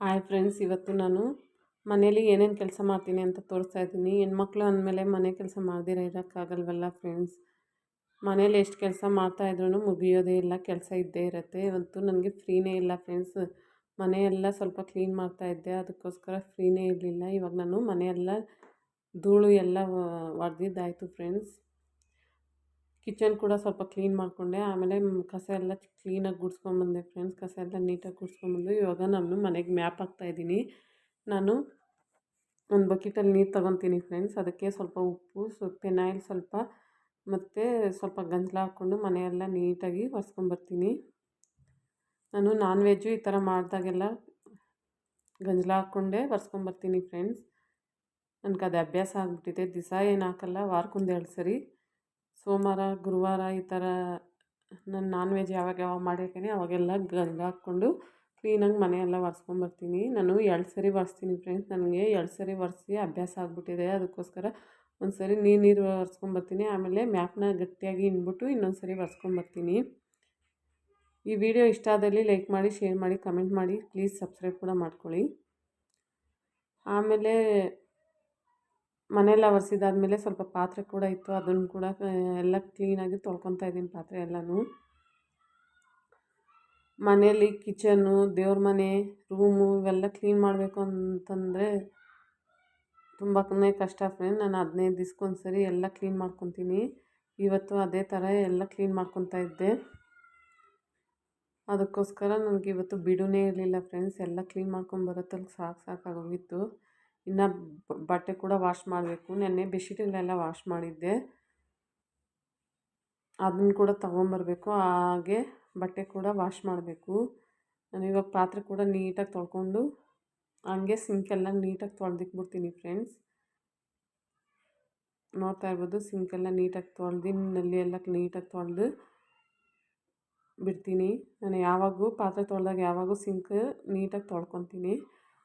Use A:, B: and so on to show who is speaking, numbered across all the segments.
A: Hi friends, ಇವತ್ತು ನಾನು ಮನೇಲಿ ಏನೇನು ಕೆಲಸ ಮಾಡ್ತೀನಿ ಅಂತ ತೋರಿಸ್ತಾ ಇದ್ದೀನಿ. ಹೆಣ್ಮಕ್ಳು ಅಂದಮೇಲೆ ಮನೆ ಕೆಲಸ ಮಾಡ್ದಿರ ಇರೋಕ್ಕಾಗಲ್ವಲ್ಲ ಫ್ರೆಂಡ್ಸ್? ಮನೇಲಿ ಎಷ್ಟು ಕೆಲಸ ಮಾಡ್ತಾಯಿದ್ರೂ ಮುಗಿಯೋದೇ ಇಲ್ಲ, ಕೆಲಸ ಇದ್ದೇ ಇರುತ್ತೆ. ಇವತ್ತು ನನಗೆ ಫ್ರೀನೇ ಇಲ್ಲ ಫ್ರೆಂಡ್ಸ್. ಮನೆಯೆಲ್ಲ ಸ್ವಲ್ಪ ಕ್ಲೀನ್ ಮಾಡ್ತಾ ಇದ್ದೆ, ಅದಕ್ಕೋಸ್ಕರ ಫ್ರೀನೇ ಇರಲಿಲ್ಲ. ಇವಾಗ ನಾನು ಮನೆಯೆಲ್ಲ ಧೂಳು ಎಲ್ಲ ಹೊಡೆದಿದ್ದಾಯಿತು ಫ್ರೆಂಡ್ಸ್. ಕಿಚನ್ ಕೂಡ ಸ್ವಲ್ಪ ಕ್ಲೀನ್ ಮಾಡಿಕೊಂಡೆ. ಆಮೇಲೆ ಕಸ ಎಲ್ಲ ಕ್ಲೀನಾಗಿ ಗುಡಿಸ್ಕೊಂಬಂದೆ ಫ್ರೆಂಡ್ಸ್. ಕಸ ಎಲ್ಲ ನೀಟಾಗಿ ಗುಡಿಸ್ಕೊಂಬಂದು ಇವಾಗ ನಾನು ಮನೆಗೆ ಮ್ಯಾಪ್ ಹಾಕ್ತಾಯಿದ್ದೀನಿ ನಾನು ಒಂದು ಬಕೆಟಲ್ಲಿ ನೀರು ತೊಗೊತೀನಿ ಫ್ರೆಂಡ್ಸ್. ಅದಕ್ಕೆ ಸ್ವಲ್ಪ ಉಪ್ಪು, ಸ್ವಲ್ಪ ಪೆನಾಯಿಲ್ ಸ್ವಲ್ಪ ಮತ್ತು ಸ್ವಲ್ಪ ಗಂಜಲ ಹಾಕ್ಕೊಂಡು ಮನೆಯೆಲ್ಲ ನೀಟಾಗಿ ಒರೆಸ್ಕೊಂಬರ್ತೀನಿ. ನಾನು ನಾನ್ ವೆಜ್ಜು ಈ ಥರ ಮಾಡಿದಾಗೆಲ್ಲ ಗಂಜಲ ಹಾಕ್ಕೊಂಡೇ ಒರೆಸ್ಕೊಂಬರ್ತೀನಿ ಫ್ರೆಂಡ್ಸ್. ನನಗೆ ಅದು ಅಭ್ಯಾಸ ಆಗಿಬಿಟ್ಟಿದೆ. ದಿಸ ಏನು ಹಾಕಲ್ಲ, ವಾರಕ್ಕೊಂದು ಎರಡು ಸರಿ. ಸೋಮವಾರ, ಗುರುವಾರ ಈ ಥರ ನಾನು ನಾನ್ ವೆಜ್ ಯಾವಾಗ ಯಾವಾಗ ಮಾಡಿರ್ತೀನಿ, ಅವಾಗೆಲ್ಲ ಗಂಗೆ ಹಾಕ್ಕೊಂಡು ಕ್ಲೀನಾಗಿ ಮನೆಯೆಲ್ಲ ಒರೆಸ್ಕೊಂಬರ್ತೀನಿ ನಾನು ಎರಡು ಸರಿ ಒರೆಸ್ತೀನಿ ಫ್ರೆಂಡ್ಸ್ ನನಗೆ. ಎರಡು ಸರಿ ಒರೆಸಿ ಅಭ್ಯಾಸ ಆಗಿಬಿಟ್ಟಿದೆ. ಅದಕ್ಕೋಸ್ಕರ ಒಂದು ಸರಿ ನೀರು ನೀರು ಒರೆಸ್ಕೊಂಬರ್ತೀನಿ ಆಮೇಲೆ ಮ್ಯಾಪ್ನ ಗಟ್ಟಿಯಾಗಿ ಇನ್ಬಿಟ್ಟು ಇನ್ನೊಂದು ಸರಿ ಒರೆಸ್ಕೊಂಬರ್ತೀನಿ ಈ ವಿಡಿಯೋ ಇಷ್ಟ ಆದಲ್ಲಿ ಲೈಕ್ ಮಾಡಿ ಶೇರ್ ಮಾಡಿ ಕಮೆಂಟ್ ಮಾಡಿ ಪ್ಲೀಸ್ ಸಬ್ಸ್ಕ್ರೈಬ್ ಕೂಡ ಮಾಡ್ಕೊಳ್ಳಿ. ಆಮೇಲೆ ಮನೆಯೆಲ್ಲ ಒರೆಸಿದಾದ್ಮೇಲೆ ಸ್ವಲ್ಪ ಪಾತ್ರೆ ಕೂಡ ಇತ್ತು. ಅದನ್ನು ಕೂಡ ಎಲ್ಲ ಕ್ಲೀನಾಗಿ ತೊಳ್ಕೊತಾ ಇದ್ದೀನಿ ಪಾತ್ರೆ ಎಲ್ಲನೂ. ಮನೆಯಲ್ಲಿ ಕಿಚನ್ನು ದೇವ್ರ ಮನೆ ರೂಮು ಇವೆಲ್ಲ ಕ್ಲೀನ್ ಮಾಡಬೇಕು ಅಂತಂದರೆ ತುಂಬಾ ಕಷ್ಟ ಫ್ರೆಂಡ್ ನಾನು ಹದಿನೈದು ದಿವ್ಸಕ್ಕೊಂದು ಸರಿ ಎಲ್ಲ ಕ್ಲೀನ್ ಮಾಡ್ಕೊತೀನಿ. ಇವತ್ತು ಅದೇ ಥರ ಎಲ್ಲ ಕ್ಲೀನ್ ಮಾಡ್ಕೊತಾ ಇದ್ದೆ. ಅದಕ್ಕೋಸ್ಕರ ನನಗೆ ಇವತ್ತು ಬಿಡುನೇ ಇರಲಿಲ್ಲ ಫ್ರೆಂಡ್ಸ್ ಎಲ್ಲ ಕ್ಲೀನ್ ಮಾಡ್ಕೊಂಡು ಸಾಕು ಸಾಕಾಗೋಗಿತ್ತು ಇನ್ನು ಬಟ್ಟೆ ಕೂಡ ವಾಶ್ ಮಾಡಬೇಕು. ನೆನ್ನೆ ಬೆಡ್ಶೀಟಲ್ಲೆಲ್ಲ ವಾಶ್ ಮಾಡಿದ್ದೆ. ಅದನ್ನು ಕೂಡ ತೊಗೊಂಬರ್ಬೇಕು. ಹಾಗೆ ಬಟ್ಟೆ ಕೂಡ ವಾಶ್ ಮಾಡಬೇಕು. ನಾನು ಇವಾಗ ಪಾತ್ರೆ ಕೂಡ ನೀಟಾಗಿ ತೊಳ್ಕೊಂಡು, ಹಂಗೆ ಸಿಂಕೆಲ್ಲ ನೀಟಾಗಿ ತೊಳೆದಿಕ್ಬಿಡ್ತೀನಿ ಫ್ರೆಂಡ್ಸ್ ನೋಡ್ತಾ ಇರ್ಬೋದು ಸಿಂಕೆಲ್ಲ ನೀಟಾಗಿ ತೊಳೆದು ನಲ್ಲಿ ಎಲ್ಲ ನೀಟಾಗಿ ತೊಳೆದು ಬಿಡ್ತೀನಿ. ನಾನು ಯಾವಾಗೂ ಪಾತ್ರೆ ತೊಳೆದಾಗ ಯಾವಾಗೂ ಸಿಂಕ್ ನೀಟಾಗಿ ತೊಳ್ಕೊತೀನಿ.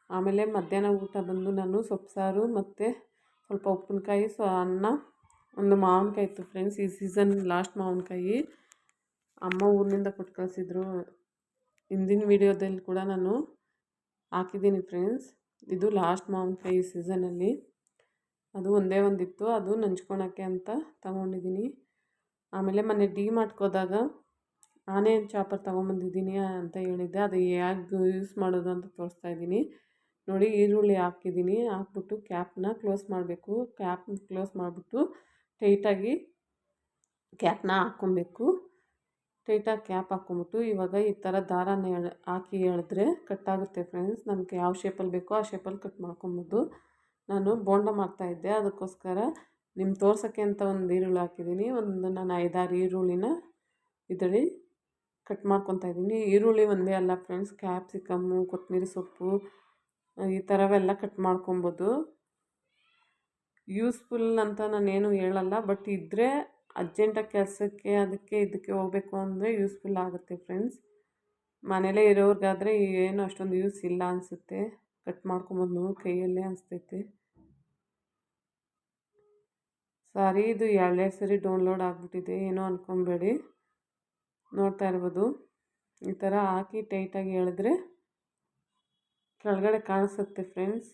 A: ಆಮೇಲೆ ಮಧ್ಯಾಹ್ನ ಊಟ ಬಂದು ನಾನು ಸೊಪ್ಪು ಸಾರು ಮತ್ತು ಸ್ವಲ್ಪ ಉಪ್ಪಿನಕಾಯಿ, ಸೊ ಅನ್ನ, ಒಂದು ಮಾವಿನಕಾಯಿ ಇತ್ತು ಫ್ರೆಂಡ್ಸ್ ಈ ಸೀಸನ್ ಲಾಸ್ಟ್ ಮಾವಿನಕಾಯಿ. ಅಮ್ಮ ಊರಿನಿಂದ ಕೊಟ್ಟು ಕಳಿಸಿದ್ರು. ಹಿಂದಿನ ವೀಡಿಯೋದಲ್ಲಿ ಕೂಡ ನಾನು ಹಾಕಿದ್ದೀನಿ ಫ್ರೆಂಡ್ಸ್ ಇದು ಲಾಸ್ಟ್ ಮಾವಿನಕಾಯಿ ಈ ಸೀಸನಲ್ಲಿ ಅದು ಒಂದೇ ಒಂದಿತ್ತು. ಅದು ನಂಚ್ಕೊಳಕ್ಕೆ ಅಂತ ತಗೊಂಡಿದ್ದೀನಿ ಆಮೇಲೆ ಮೊನ್ನೆ ಡಿ ಮಾಡ್ಕೋದಾಗ ಆನೆ ಚಾಪರ್ ತೊಗೊಂಬಂದಿದ್ದೀನಿ ಅಂತ ಹೇಳಿದ್ದೆ. ಅದು ಹೇಗೆ ಯೂಸ್ ಮಾಡೋದು ಅಂತ ತೋರಿಸ್ತಾ ಇದ್ದೀನಿ. ನೋಡಿ ಈರುಳ್ಳಿ ಹಾಕಿದ್ದೀನಿ. ಹಾಕ್ಬಿಟ್ಟು ಕ್ಯಾಪ್ನ ಕ್ಲೋಸ್ ಮಾಡಬೇಕು. ಕ್ಯಾಪ್ನ ಕ್ಲೋಸ್ ಮಾಡಿಬಿಟ್ಟು ಟೈಟಾಗಿ ಕ್ಯಾಪ್ನ ಹಾಕ್ಕೊಬೇಕು. ಟೈಟಾಗಿ ಕ್ಯಾಪ್ ಹಾಕ್ಕೊಂಬಿಟ್ಟು ಇವಾಗ ಈ ಥರ ದಾರನ ಎಳೆ, ಹಾಕಿ ಎಳೆದ್ರೆ ಕಟ್ಟಾಗುತ್ತೆ ಫ್ರೆಂಡ್ಸ್. ನಮಗೆ ಯಾವ ಶೇಪಲ್ಲಿ ಬೇಕೋ ಆ ಶೇಪಲ್ಲಿ ಕಟ್ ಮಾಡ್ಕೊಬೋದು. ನಾನು ಬೋಂಡ ಮಾಡ್ತಾಯಿದ್ದೆ ಅದಕ್ಕೋಸ್ಕರ ನಿಮ್ಮ ತೋರ್ಸೋಕ್ಕೆ ಅಂತ ಒಂದು ಈರುಳ್ಳಿ ಹಾಕಿದ್ದೀನಿ. ಒಂದು ನಾನು ಐದಾರು ಈರುಳ್ಳಿನ ಇದರಲ್ಲಿ ಕಟ್ ಮಾಡ್ಕೊತಾ ಇದ್ದೀನಿ. ಈರುಳ್ಳಿ ಒಂದೇ ಅಲ್ಲ ಫ್ರೆಂಡ್ಸ್. ಕ್ಯಾಪ್ಸಿಕಮ್ಮು ಕೊತ್ತಂಬರಿ ಸೊಪ್ಪು ಈ ಥರವೆಲ್ಲ ಕಟ್ ಮಾಡ್ಕೊಬೋದು. ಯೂಸ್ಫುಲ್ ಅಂತ ನಾನೇನು ಹೇಳಲ್ಲ ಬಟ್ ಇದ್ದರೆ ಅರ್ಜೆಂಟಾಗಿ ಕೆಲಸಕ್ಕೆ ಅದಕ್ಕೆ ಇದಕ್ಕೆ ಹೋಗಬೇಕು ಅಂದರೆ ಯೂಸ್ಫುಲ್ ಆಗುತ್ತೆ ಫ್ರೆಂಡ್ಸ್ ಮನೇಲೇ ಇರೋರಿಗಾದರೆ ಏನು ಅಷ್ಟೊಂದು ಯೂಸ್ ಇಲ್ಲ ಅನಿಸುತ್ತೆ. ಕಟ್ ಮಾಡ್ಕೊಬೋದು ನೋವು ಕೈಯಲ್ಲೇ ಅನಿಸ್ತೈತೆ. ಸಾರಿ ಇದು ಎರಡೆರಡು ಸರಿ ಡೌನ್ಲೋಡ್ ಆಗಿಬಿಟ್ಟಿದೆ, ಏನೋ ಅಂದ್ಕೊಬೇಡಿ ನೋಡ್ತಾ ಇರ್ಬೋದು. ಈ ಥರ ಹಾಕಿ ಟೈಟಾಗಿ ಎಳೆದ್ರೆ ಕೆಳಗಡೆ ಕಾಣಿಸುತ್ತೆ ಫ್ರೆಂಡ್ಸ್.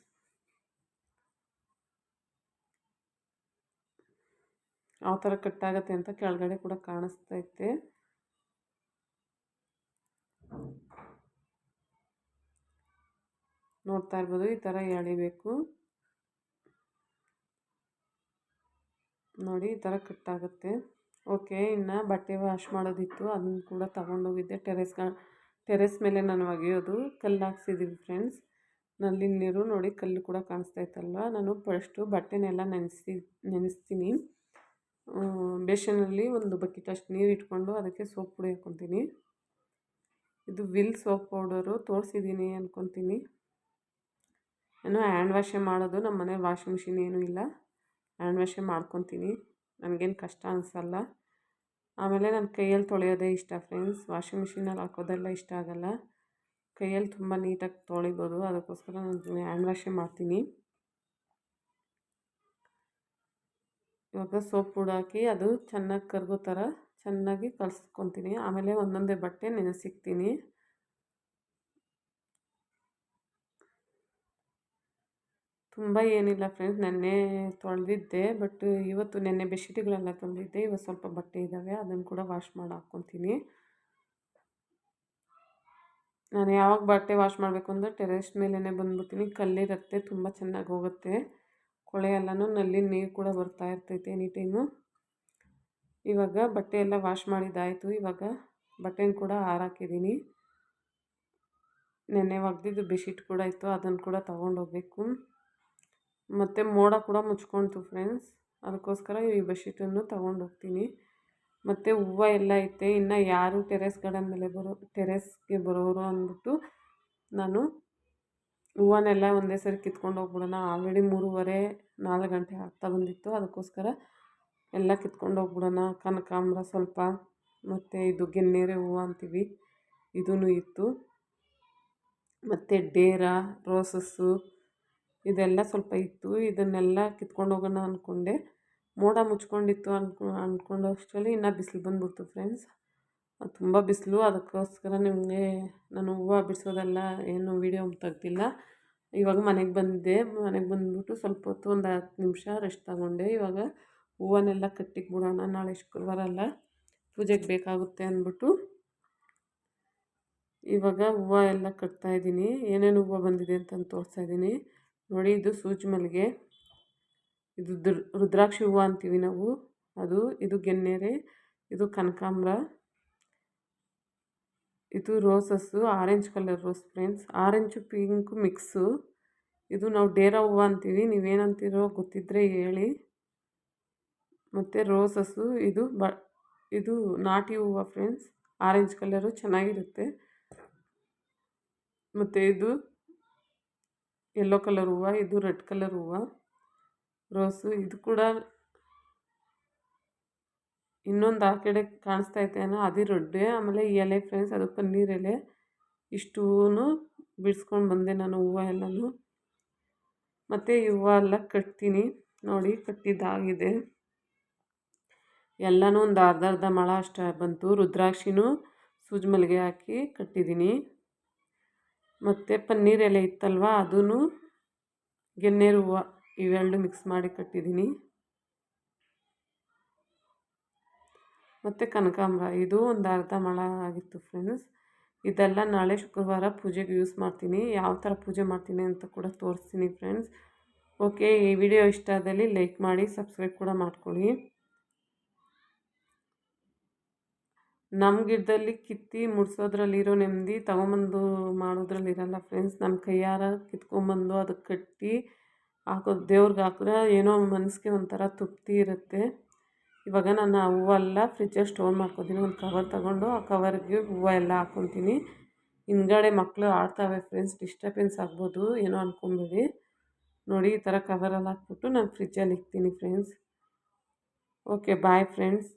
A: ಯಾವ ಥರ ಕಟ್ಟಾಗತ್ತೆ ಅಂತ ಕೆಳಗಡೆ ಕೂಡ ಕಾಣಿಸ್ತೈತೆ. ನೋಡ್ತಾ ಇರ್ಬೋದು, ಈ ಥರ ಎಳಿಬೇಕು. ನೋಡಿ, ಈ ಥರ ಕಟ್ಟಾಗುತ್ತೆ. ಓಕೆ, ಇನ್ನು ಬಟ್ಟೆ ವಾಶ್ ಮಾಡೋದಿತ್ತು, ಅದನ್ನು ಕೂಡ ತಗೊಂಡೋಗಿದ್ದೆ. ಟೆರೆಸ್ ಟೆರೆಸ್ ಮೇಲೆ ನಾನು ಒಗೆಯೋದು. ಕಲ್ಲು ಹಾಕ್ಸಿದ್ದೀವಿ ಫ್ರೆಂಡ್ಸ್. ನಲ್ಲಿ ನೀರು ನೋಡಿ ಕಲ್ಲು ಕೂಡ ಕಾಣಿಸ್ತಾ ನಾನು ಫಸ್ಟು ಬಟ್ಟೆನೆಲ್ಲ ನೆನೆಸಿ, ನೆನೆಸ್ತೀನಿ. ಬೇಷನಲ್ಲಿ ಒಂದು ಬಕೆಟ್ ಅಷ್ಟು ನೀರು ಇಟ್ಕೊಂಡು ಅದಕ್ಕೆ ಸೋಪ್ ಪುಡಿ ಹಾಕ್ಕೊತೀನಿ. ಇದು ವಿಲ್ ಸೋಪ್ ಪೌಡರು ತೋರಿಸಿದ್ದೀನಿ ಅಂದ್ಕೊತೀನಿ ನಾನು ಹ್ಯಾಂಡ್ ವಾಶೇ ಮಾಡೋದು, ನಮ್ಮ ಮನೆ ವಾಷಿಂಗ್ ಮಿಷಿನ್ ಏನೂ ಇಲ್ಲ. ಹ್ಯಾಂಡ್ ವಾಶೇ ಮಾಡ್ಕೊತೀನಿ. ನನಗೇನು ಕಷ್ಟ ಅನಿಸಲ್ಲ. ಆಮೇಲೆ ನಾನು ಕೈಯಲ್ಲಿ ತೊಳೆಯೋದೇ ಇಷ್ಟ ಫ್ರೆಂಡ್ಸ್. ವಾಷಿಂಗ್ ಮಿಷಿನಲ್ಲಿ ಹಾಕೋದೆಲ್ಲ ಇಷ್ಟ ಆಗೋಲ್ಲ. ಕೈಯಲ್ಲಿ ತುಂಬ ನೀಟಾಗಿ ತೊಳಿಬೋದು. ಅದಕ್ಕೋಸ್ಕರ ನಾನು ಹ್ಯಾಂಡ್ ವಾಶೇ ಮಾಡ್ತೀನಿ. ಇವಾಗ ಸೋಪ್ ಹಾಕಿ ಅದು ಚೆನ್ನಾಗಿ ಕರಗೋ ಥರ ಚೆನ್ನಾಗಿ ಕಲಿಸ್ಕೊತೀನಿ. ಆಮೇಲೆ ಒಂದೊಂದೇ ಬಟ್ಟೆ ನೆನೆಸಿಕ್ತೀನಿ. ತುಂಬ ಏನಿಲ್ಲ ಫ್ರೆಂಡ್ಸ್ ನೆನ್ನೆ ತೊಳೆದಿದ್ದೆ ಬಟ್ ಇವತ್ತು ನೆನ್ನೆ ಬೆಡ್ಶೀಟ್ಗಳೆಲ್ಲ ತೊಳೆದಿದ್ದೆ ಇವತ್ತು ಸ್ವಲ್ಪ ಬಟ್ಟೆ ಇದ್ದಾವೆ ಅದನ್ನು ಕೂಡ ವಾಶ್ ಮಾಡಿ ಹಾಕ್ಕೊತೀನಿ. ನಾನು ಯಾವಾಗ ಬಟ್ಟೆ ವಾಶ್ ಮಾಡಬೇಕು ಅಂದರೆ ಟೆರೆಸ್ ಮೇಲೇ ಬಂದ್ಬಿಡ್ತೀನಿ, ಕಲ್ಲಿರತ್ತೆ, ತುಂಬ ಚೆನ್ನಾಗಿ ಹೋಗುತ್ತೆ. ಕೊಳೆ ಎಲ್ಲನೂ ನಲ್ಲಿ ನೀರು ಕೂಡ ಬರ್ತಾ ಇರ್ತೈತೆ ಎನಿ ಟೈಮು ಇವಾಗ ಬಟ್ಟೆ ಎಲ್ಲ ವಾಶ್ ಮಾಡಿದ್ದಾಯಿತು, ಇವಾಗ ಬಟ್ಟೆನ ಕೂಡ ಹಾರಾಕಿದ್ದೀನಿ. ನೆನ್ನೆ ಒಗೆದಿದ್ದು ಬೆಡ್ಶೀಟ್ ಕೂಡ ಇತ್ತು, ಅದನ್ನು ಕೂಡ ತೊಗೊಂಡೋಗ್ಬೇಕು. ಮತ್ತು ಮೋಡ ಕೂಡ ಮುಚ್ಕೊಳ್ತು ಫ್ರೆಂಡ್ಸ್ ಅದಕ್ಕೋಸ್ಕರ ಈ ಬೆಡ್ಶೀಟನ್ನು ತೊಗೊಂಡೋಗ್ತೀನಿ. ಮತ್ತು ಹೂವು ಎಲ್ಲ ಐತೆ. ಇನ್ನು ಯಾರು ಟೆರೆಸ್ ಗಾರ್ಡನ್ ಮೇಲೆ ಬರೋ ಟೆರೆಸ್ಗೆ ಬರೋರು ಅಂದ್ಬಿಟ್ಟು ನಾನು ಹೂವನ್ನೆಲ್ಲ ಒಂದೇ ಸರಿ ಕಿತ್ಕೊಂಡು ಹೋಗ್ಬಿಡೋಣ. ಆಲ್ರೆಡಿ ಮೂರುವರೆ, ನಾಲ್ಕು ಗಂಟೆ ಆಗ್ತಾ ಬಂದಿತ್ತು. ಅದಕ್ಕೋಸ್ಕರ ಎಲ್ಲ ಕಿತ್ಕೊಂಡು ಹೋಗ್ಬಿಡೋಣ. ಕನಕಾಂಬ್ರ ಸ್ವಲ್ಪ, ಮತ್ತು ಇದು ಗೆನ್ನೇರೆ ಹೂವು ಅಂತೀವಿ. ಇದೂ ಇತ್ತು. ಮತ್ತು ಡೇರ ರೋಸಸ್ಸು ಇದೆಲ್ಲ ಸ್ವಲ್ಪ ಇತ್ತು, ಇದನ್ನೆಲ್ಲ ಕಿತ್ಕೊಂಡು ಹೋಗೋಣ ಅಂದ್ಕೊಂಡೆ ಮೋಡ ಮುಚ್ಕೊಂಡಿತ್ತು ಅನ್ಕೊ ಅಂದ್ಕೊಂಡು ಅಷ್ಟರಲ್ಲಿ ಇನ್ನೂ ಬಿಸಿಲು ಬಂದ್ಬಿಡ್ತು ಫ್ರೆಂಡ್ಸ್. ತುಂಬ ಬಿಸಿಲು. ಅದಕ್ಕೋಸ್ಕರ ನಿಮಗೆ ನಾನು ಹೂವು ಬಿಡಿಸೋದೆಲ್ಲ ಏನು ವೀಡಿಯೋ ತೆಗ್ದಿಲ್ಲ. ಇವಾಗ ಮನೆಗೆ ಬಂದಿದ್ದೆ. ಮನೆಗೆ ಬಂದುಬಿಟ್ಟು ಸ್ವಲ್ಪ ಹೊತ್ತು ಒಂದು ಹತ್ತು ನಿಮಿಷ ರೆಸ್ಟ್ ತಗೊಂಡೆ. ಇವಾಗ ಹೂವನ್ನೆಲ್ಲ ಕಟ್ಟಿಕ್ಬಿಡೋಣ ನಾಳೆ ಶುಕ್ರವಾರ ಅಲ್ಲ, ಪೂಜೆಗೆ ಬೇಕಾಗುತ್ತೆ ಅಂದ್ಬಿಟ್ಟು ಇವಾಗ ಹೂವು ಎಲ್ಲ ಕಟ್ತಾಯಿದ್ದೀನಿ ಏನೇನು ಹೂವು ಬಂದಿದೆ ಅಂತ ತೋರಿಸ್ತಾ ಇದ್ದೀನಿ. ನೋಡಿ ಇದು ಸೂಜಿ ಮಲ್ಲಿಗೆ. ಇದು ದುರ್, ರುದ್ರಾಕ್ಷಿ ಹೂವು ಅಂತೀವಿ ನಾವು. ಅದು, ಇದು ಗೆನ್ನೆರೆ ಇದು ಕನಕಾಂಬ್ರ. ಇದು roses, orange colour rose friends. Orange, pink mix. ಇದು ನಾವು ಡೇರ ಹೂವು ಅಂತೀವಿ. ನೀವೇನಂತೀರೋ ಗೊತ್ತಿದ್ದರೆ ಹೇಳಿ. ಮತ್ತು ರೋಸಸ್ಸು, ಇದು ಬ, ಇದು ನಾಟಿ ಹೂವು ಫ್ರೆಂಡ್ಸ್. ಆರೆಂಜ್ ಕಲರು ಚೆನ್ನಾಗಿರುತ್ತೆ. ಮತ್ತು ಇದು ಯೆಲ್ಲೋ ಕಲರ್ ಹೂವು ಇದು ರೆಡ್ ಕಲರ್ ಹೂವು ರೋಸು ಇದು ಕೂಡ ಇನ್ನೊಂದು ಆ ಕಡೆ ಕಾಣಿಸ್ತಾ ಇದೆ ಏನೋ ಅದು ರೊಡ್ಡೆ ಆಮೇಲೆ ಈ ಎಲೆ ಫ್ರೆಂಡ್ಸ್ ಅದು ಪನ್ನೀರ್ ಎಲೆ ಇಷ್ಟೂ ಬಿಡಿಸ್ಕೊಂಡು ಬಂದೆ ನಾನು ಹೂವು ಎಲ್ಲನೂ ಮತ್ತು ಈ ಹೂವು ಎಲ್ಲ ಕಟ್ತೀನಿ ನೋಡಿ ಕಟ್ಟಿದ್ದಾಗಿದೆ ಎಲ್ಲನೂ ಒಂದು ಅರ್ಧ ಅರ್ಧ ಮೊಳ ಅಷ್ಟು ಬಂತು ರುದ್ರಾಕ್ಷಿನೂ ಸೂಜಿ ಮಲ್ಲಿಗೆ ಹಾಕಿ ಕಟ್ಟಿದ್ದೀನಿ ಮತ್ತು ಪನ್ನೀರ್ ಎಲೆ ಇತ್ತಲ್ವ ಅದೂ ಗೆನ್ನೇರು ಹೂವು ಇವೆರಡು ಮಿಕ್ಸ್ ಮಾಡಿ ಕಟ್ಟಿದ್ದೀನಿ. ಮತ್ತು ಕನಕಾಂಬ್ರ, ಇದು ಒಂದು ಅರ್ಧ ಮಳ ಆಗಿತ್ತು ಫ್ರೆಂಡ್ಸ್ ಇದೆಲ್ಲ ನಾಳೆ ಶುಕ್ರವಾರ ಪೂಜೆಗೆ ಯೂಸ್ ಮಾಡ್ತೀನಿ. ಯಾವ ಥರ ಪೂಜೆ ಮಾಡ್ತೀನಿ ಅಂತ ಕೂಡ ತೋರಿಸ್ತೀನಿ ಫ್ರೆಂಡ್ಸ್ ಓಕೆ ಈ ವಿಡಿಯೋ ಇಷ್ಟ ಆದಲ್ಲಿ ಲೈಕ್ ಮಾಡಿ ಸಬ್ಸ್ಕ್ರೈಬ್ ಕೂಡ ಮಾಡ್ಕೊಳ್ಳಿ. ನಮ್ಮ ಗಿಡದಲ್ಲಿ ಕಿತ್ತಿ ಮುಡ್ಸೋದ್ರಲ್ಲಿರೋ ನೆಮ್ಮದಿ, ತೊಗೊಂಬಂದು ಮಾಡೋದ್ರಲ್ಲಿ ಇರಲ್ಲ ಫ್ರೆಂಡ್ಸ್ ನಮ್ಮ ಕೈಯಾರ ಕಿತ್ಕೊಂಬಂದು ಅದಕ್ಕೆ ಕಟ್ಟಿ ಹಾಕೋದು ದೇವ್ರಿಗೆ ಹಾಕಿದ್ರೆ ಏನೋ ಮನಸ್ಸಿಗೆ ಒಂಥರ ತೃಪ್ತಿ ಇರುತ್ತೆ. ಇವಾಗ ನಾನು ಆ ಹೂವೆಲ್ಲ ಫ್ರಿಜ್ಜಲ್ಲಿ ಸ್ಟೋರ್ ಮಾಡ್ಕೊತೀನಿ. ಒಂದು ಕವರ್ ತಗೊಂಡು ಆ ಕವರ್ಗೆ ಹೂವು ಎಲ್ಲ ಹಾಕ್ಕೊತೀನಿ ಹಿಂದ್ಗಡೆ ಮಕ್ಕಳು ಆಡ್ತಾವೆ ಫ್ರೆಂಡ್ಸ್ ಡಿಸ್ಟರ್ಬೆನ್ಸ್ ಆಗ್ಬೋದು, ಏನೋ ಅಂದ್ಕೊಂಬೇಡಿ ನೋಡಿ, ಈ ಥರ ಕವರಲ್ಲಿ ಹಾಕ್ಬಿಟ್ಟು ನಾನು ಫ್ರಿಜ್ಜಲ್ಲಿ ಇಕ್ತೀನಿ ಫ್ರೆಂಡ್ಸ್ ಓಕೆ ಬಾಯ್ ಫ್ರೆಂಡ್ಸ್